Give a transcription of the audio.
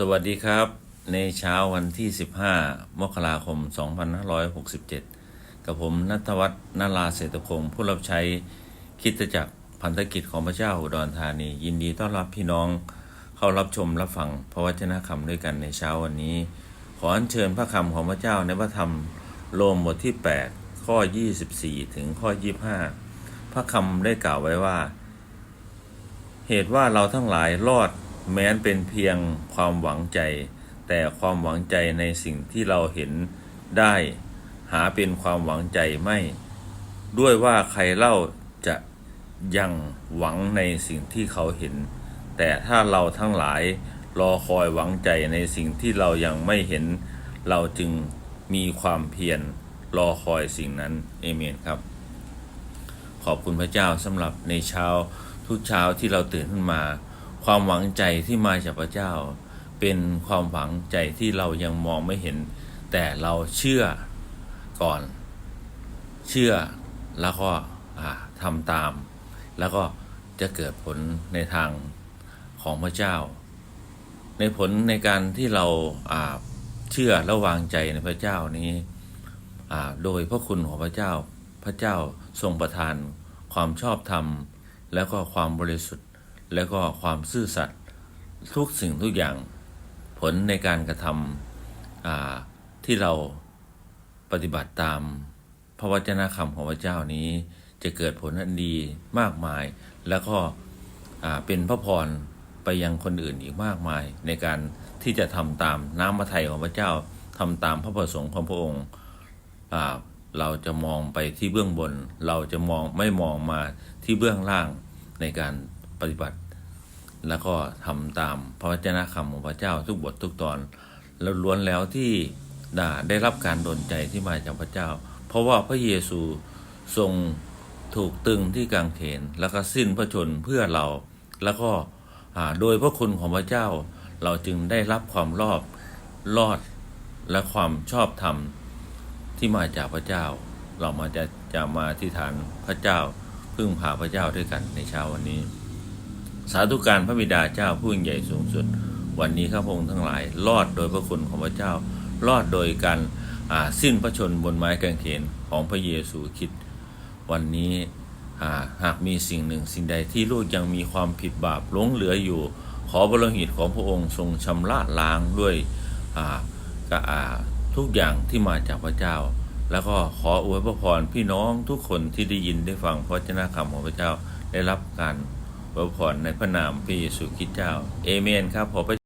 สวัสดีครับ ในเช้าวันที่ 15 มกราคม 2567 กับผมนัทวัฒน์นาราเศรษฐพงผู้รับใช้คิดจักรพันธกิจของพระเจ้าอุดรธานี ยินดีต้อนรับพี่น้องเข้ารับชมรับฟังพระวจนะคำด้วยกันในเช้าวันนี้ ขออัญเชิญพระคำของพระเจ้าในพระธรรมโรมบทที่ 8 ข้อ 24 ถึงข้อ 25 พระคำได้กล่าวไว้ว่า เหตุว่าเราทั้งหลายรอด แม้นเป็นเพียงความหวังใจ แต่ความหวังใจในสิ่งที่เราเห็นได้ หาเป็นความหวังใจไม่ ด้วยว่าใครเล่าจะยังหวังในสิ่งที่เขาเห็น แต่ถ้าเราทั้งหลายรอคอยหวังใจในสิ่งที่เรายังไม่เห็น เราจึงมีความเพียรรอคอยสิ่งนั้นเอเมนครับ ขอบคุณพระเจ้าสำหรับในเช้าทุกเช้าที่เราตื่นขึ้นมา ความหวังใจที่มาจากพระเจ้า เป็นความหวังใจที่เรายังมองไม่เห็น แต่เราเชื่อก่อน เชื่อแล้วก็อ่าทำตาม แล้วก็จะเกิดผลในทางของพระเจ้า ในผลในการที่เราเชื่อและวางใจในพระเจ้านี้โดยพระคุณของพระเจ้า พระเจ้าทรงประทานความชอบธรรม แล้วก็ความบริสุทธิ์ แล้วก็ความซื่อสัตย์ทุกสิ่งทุกอย่างผลในการกระทำที่เราปฏิบัติตามพระวจนะคำของพระเจ้านี้จะเกิดผลอันดีมากมาย แล้วก็เป็นพระพรไปยังคนอื่นอีกมากมาย ในการที่จะทำตามน้ำพระทัยของพระเจ้าทำตามพระประสงค์ของพระองค์เราจะมองไปที่เบื้องบน เราจะมองไม่มองมาที่เบื้องล่างในการ ปฏิบัติ แล้วก็ทำตามพระวจนะคำของพระเจ้าทุกบททุกตอนแล้วล้วนแล้วที่ได้รับการดลใจที่มาจากพระเจ้า เพราะว่าพระเยซูทรงถูกตึงที่กางเขนแล้วก็สิ้นพระชนเพื่อเรา แล้วก็โดยพระคุณของพระเจ้า เราจึงได้รับความรอบรอดและความชอบธรรมที่มาจากพระเจ้า เรามาจะจะมาที่ฐานพระเจ้าพึ่งพาพระเจ้าด้วยกันในเช้าวันนี้ สาธุการพระบิดาเจ้าผู้ยิ่งใหญ่สูงสุด วันนี้ข้าพงทั้งหลาย รอดโดยพระคุณของพระเจ้า รอดโดยการสิ้นพระชนบนไม้กางเขนของพระเยซูคริดวันนี้าหากมีสิ่งหนึ่งสิ่งใดที่ลูกยังมีความผิดบาปหลงเหลืออยู่ ขอบารมีของพระองค์ทรงชำระล้างด้วยกะอาทุกอย่างที่มาจากพระเจ้า แล้วก็ขออวยพระพรพี่น้องทุกคนที่ได้ยินได้ฟังพระเจ้าคำของพระเจ้าได้รับการ อวยพรในพระนามพระเยซูคริสต์เจ้า เอเมนครับขอพระ